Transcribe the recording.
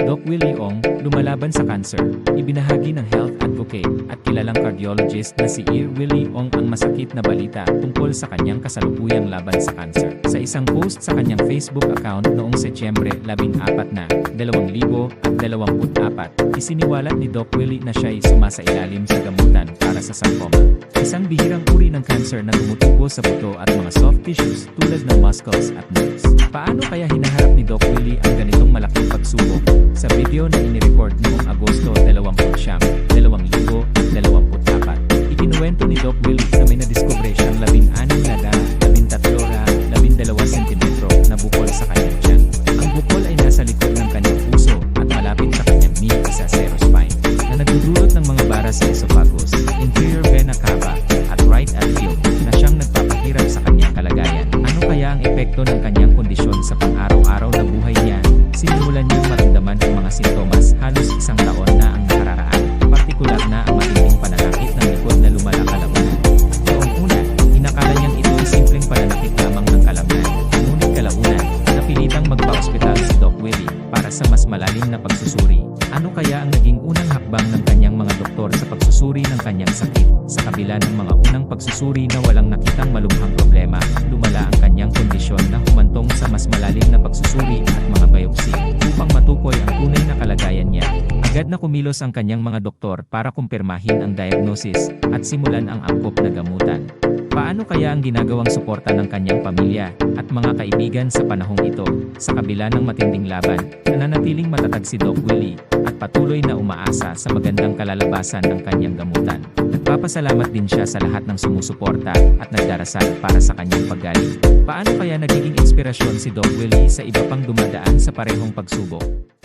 Doc Willie Ong, lumalaban sa cancer, ibinahagi ng health advocate at kilalang cardiologist na si Ear Willie Ong ang masakit na balita tungkol sa kanyang kasalukuyang laban sa cancer. Sa isang post sa kanyang Facebook account noong Setyembre 14 na 2024, isiniwalat ni Doc Willie na siya ay sumasailalim sa gamutan para sa sarcoma. Isang bihirang uri ng cancer na tumutubo sa buto at mga soft tissues tulad ng muscles at nerves. Paano kaya hinaharap ni Doc Willie ang ganitong malaking pagsubok? Video na inirecord noong Agosto 20, 2024, ikinuwento ni Doc Willie na may nadiskubre siyang 16 na dara, 13 ra, 12 cm na bukol sa kanyang tiyan. Ang bukol ay nasa likod ng kanyang puso at malapit sa kanyang mid sa spine na nagdudulot ng mga bara sa esophagus, inferior vena cava, at right atrium na siyang nagpapahirap sa kanyang kalagayan. Ano kaya ang epekto ng kanyang kondisyon sa pang-araw-araw na magpa-ospital si Doc Willie para sa mas malalim na pagsusuri. Ano kaya ang naging unang hakbang ng kanyang mga doktor sa pagsusuri ng kanyang sakit? Sa kabila ng mga unang pagsusuri na walang nakitang malubhang problema, lumala ang kanyang kondisyon na humantong sa mas malalim na pagsusuri at mga biopsy upang matukoy ang tunay na kalagayan. Agad na kumilos ang kanyang mga doktor para kumpirmahin ang diagnosis at simulan ang angkop na gamutan. Paano kaya ang ginagawang suporta ng kanyang pamilya at mga kaibigan sa panahong ito? Sa kabila ng matinding laban, nananatiling matatag si Doc Willie at patuloy na umaasa sa magandang kalalabasan ng kanyang gamutan. Nagpapasalamat din siya sa lahat ng sumusuporta at nagdarasal para sa kanyang paggaling. Paano kaya nagiging inspirasyon si Doc Willie sa iba pang dumadaan sa parehong pagsubok?